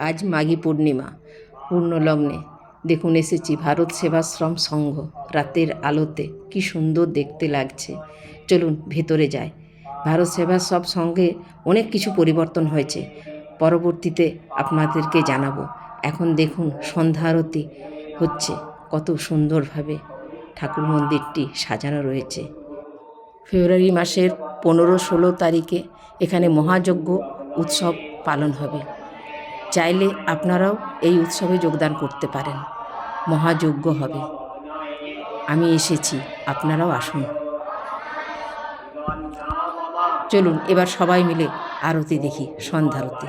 আজ মাঘী পূর্ণিমা, পূর্ণলগ্নে। দেখুন এসেছি ভারত সেবাশ্রম সংঘ, রাতের আলোতে কি সুন্দর দেখতে লাগছে। চলুন ভেতরে যাই। ভারত সেবা সব সঙ্গে অনেক কিছু পরিবর্তন হয়েছে। পরবর্তীতে আপনাদেরকে জানাব। এখন দেখুন সন্ধ্যা আরতি হচ্ছে, কত সুন্দরভাবে ঠাকুর মন্দিরটি সাজানো রয়েছে। ফেব্রুয়ারি মাসের পনেরো ষোলো তারিখে এখানে মহাযজ্ঞ উৎসব পালন হবে। চাইলে আপনারাও এই উৎসবে যোগদান করতে পারেন। মহাযজ্ঞ হবে। আমি এসেছি, আপনারাও আসুন। চলুন, এবার সবাই মিলে আরতি দেখি, সন্ধ্যারতি।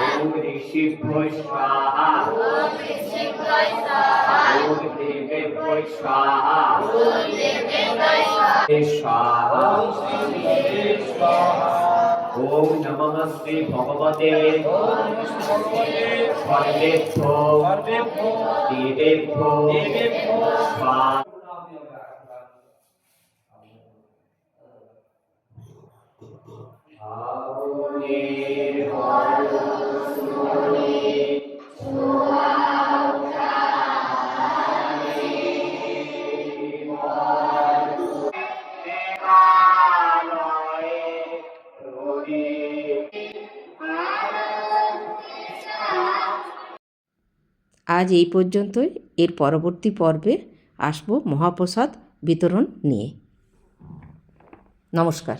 স্বাহা। ওম ব্রহ্মণে স্বাহা ওম আচার্যেভ্যৈ স্বাহা ওম ঋষিভ্যৈ স্বাহা ওম দেবেভ্যৈ স্বাহা স্বাহা ওম নমঃ শ্রী ভগবতে সর্বেভ্যো দেবেভ্যো স্বাহা আজ এই পর্যন্তই। এর পরবর্তী পর্বে আসব মহাপ্রসাদ বিতরণ নিয়ে। নমস্কার।